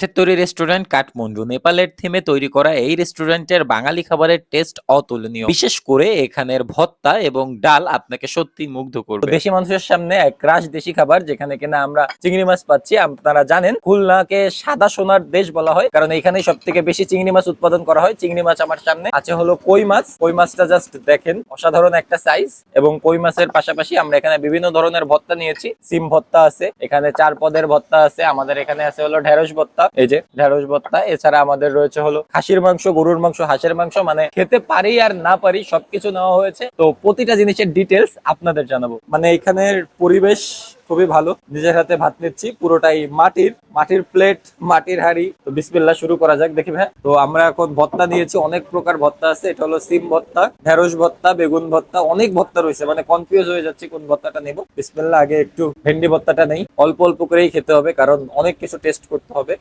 কাঠের তৈরি রেস্টুরেন্ট কাঠমান্ডু, নেপালের থিমে তৈরি করা এই রেস্টুরেন্টের বাঙালি খাবারের টেস্ট অতুলনীয়। বিশেষ করে এখানের ভত্তা এবং ডাল আপনাকে সত্যি মুগ্ধ করবে। দেশি মানুষের সামনে এক রাশ দেশি খাবার, যেখানে কিনা আমরা চিংড়ি মাছ পাচ্ছি। আপনারা জানেন, খুলনাকে সাদা সোনার দেশ বলা হয়, কারণ এখানে সব থেকে বেশি চিংড়ি মাছ উৎপাদন করা হয়। চিংড়ি মাছ আমার সামনে আছে হলো কই মাছ। কই মাছটা জাস্ট দেখেন, অসাধারণ একটা সাইজ এবং কই মাছের পাশাপাশি আমরা এখানে বিভিন্ন ধরনের ভত্তা নিয়েছি। সিম ভত্তা আছে, এখানে চার পদের ভত্তা আছে, আমাদের এখানে আছে হলো ঢেঁড়স ভত্তা এই যে ঢেঁড়স ভত্তা এছাড়া আমাদের রয়েছে হলো খাসির মাংস, গরুর মাংস, হাঁসের মাংস মানে খেতে পারি আর না পারি সবকিছু নেওয়া হয়েছে। তো প্রতিটা জিনিসের ডিটেলস আপনাদের জানাব। মানে এখানের পরিবেশ খুবই ভালো। নিজের হাতে ভাত নিচ্ছি, পুরোটাই মাটির মাটির প্লেট মাটির হাড়ি। তো বিসমিল্লাহ শুরু করা যাক, দেখি ভাই। তো আমরা এখন ভত্তা নিয়েছি, অনেক প্রকার ভত্তা আছে। এটা হলো সিম ভত্তা ঢেঁড়স ভত্তা বেগুন ভত্তা অনেক ভত্তা রয়েছে। মানে কনফিউজ হয়ে যাচ্ছে কোন ভত্তাটা নেব। বিসমিল্লাহ, আগে একটু ভেন্ডি ভত্তাটা নেই। অল্প অল্প করেই খেতে হবে, কারণ অনেক কিছু টেস্ট করতে হবে।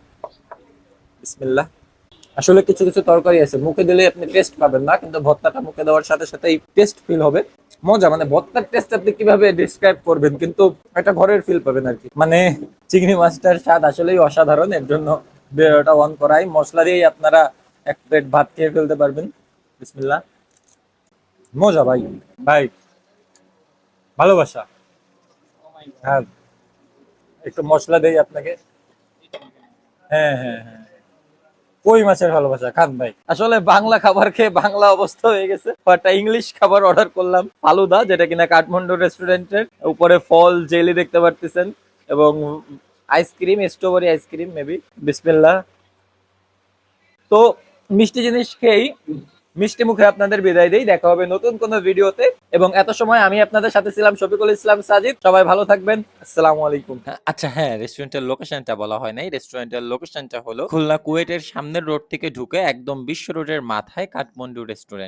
বিসমিল্লাহ। আসলে কিছু কিছু তরকারি আছে, মুখে দিলে আপনি টেস্ট পাবেন না, কিন্তু ভর্তাটা মুখে দেওয়ার সাথে সাথেই টেস্ট ফিল হবে। মজা মানে ভর্তার টেস্ট আপনি কীভাবে ডিসক্রাইব করবেন, কিন্তু একটা ঘরের ফিল পাবেন আর কি। মানে চিংড়ি মাছটার স্বাদ আসলেই অসাধারণ, এর জন্য ভিডিওটা অন করাই। মশলা দিয়েই আপনারা এক প্লেট ভাত খেয়ে ফেলতে পারবেন। বিসমিল্লাহ। মজা ভাই ভাই, ভালোবাসা। হ্যাঁ একটু মশলা দেই আপনাকে। হ্যাঁ হ্যাঁ হ্যাঁ। কই মাছের ভালোবাসা? খান ভাই। আসলে বাংলা খাবার খেয়ে বাংলা অবস্থা হয়ে গেছে। একটা ইংলিশ খাবার অর্ডার করলাম। ফালুদা, যেটা কিনা কাঠমান্ডু রেস্টুরেন্টের উপরে ফল, জেলি দেখতে পারতেছেন। এবং আইসক্রিম স্ট্রবেরি আইসক্রিম মেবি বিসমিল্লা তো মিষ্টি জিনিস খেয়েই মিষ্টি মুখে আপনাদের বিদায় দিই। দেখা হবে নতুন কোন ভিডিওতে। এবং এত সময় আমি আপনাদের সাথে ছিলাম শফিকুল ইসলাম, সাজিদ। সবাই ভালো থাকবেন। আসসালামু আলাইকুম। আচ্ছা হ্যাঁ রেস্টুরেন্টের লোকেশনটা বলা হয় নাই। রেস্টুরেন্টের লোকেশনটা হলো খুলনা কুয়েটের সামনের রোড থেকে ঢুকে একদম বিশ্ব রোডের মাথায় কাঠমান্ডু রেস্টুরেন্ট